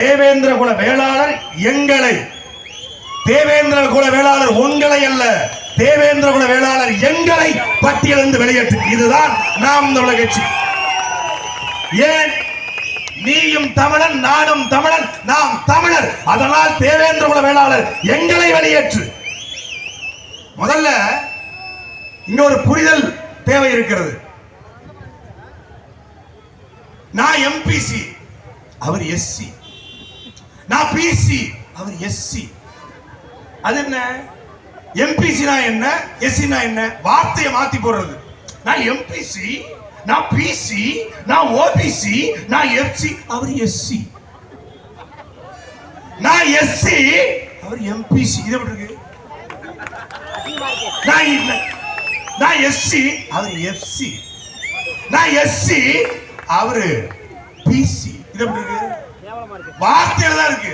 தேவேந்திர குல வேளாளர் எங்களை. தேவேந்திர குல வேளாளர் உங்களை அல்ல. தேவேந்திர குல வேளாளர் எங்களை பட்டியலிருந்து வெளியேற்று. இதுதான் நாம் தமிழக கட்சி. ஏன்? நீயும் தமிழன் நானும் தமிழன் நாம் தமிழர். அதனால் தேவேந்திர குல வேளாளர் எங்களை வெளியேற்று. முதல்ல இங்க ஒரு புரிதல் தேவை இருக்கிறது. நான் எம்பிசி அவர் எஸ்சி நான் பிசி அவர் எஸ்சி அது என்ன? எம்பிசினா என்ன? எஸ்சினா என்ன? வார்த்தையை மாத்தி போடுறது. நான் எம்பிசி நான் பிசி நான் ஓபிசி நான் எஃப்சி அவர் எஸ்சி நான் எஸ்சி அவர் எம்பிசி இது எப்படி இருக்கு? நான் இல்ல- நான் எஸ்சி அவர் எஃப்சி நான் எஸ்சி அவரு பிசி இது எப்படி இருக்கு? வார்த்தையில தான் இருக்கு.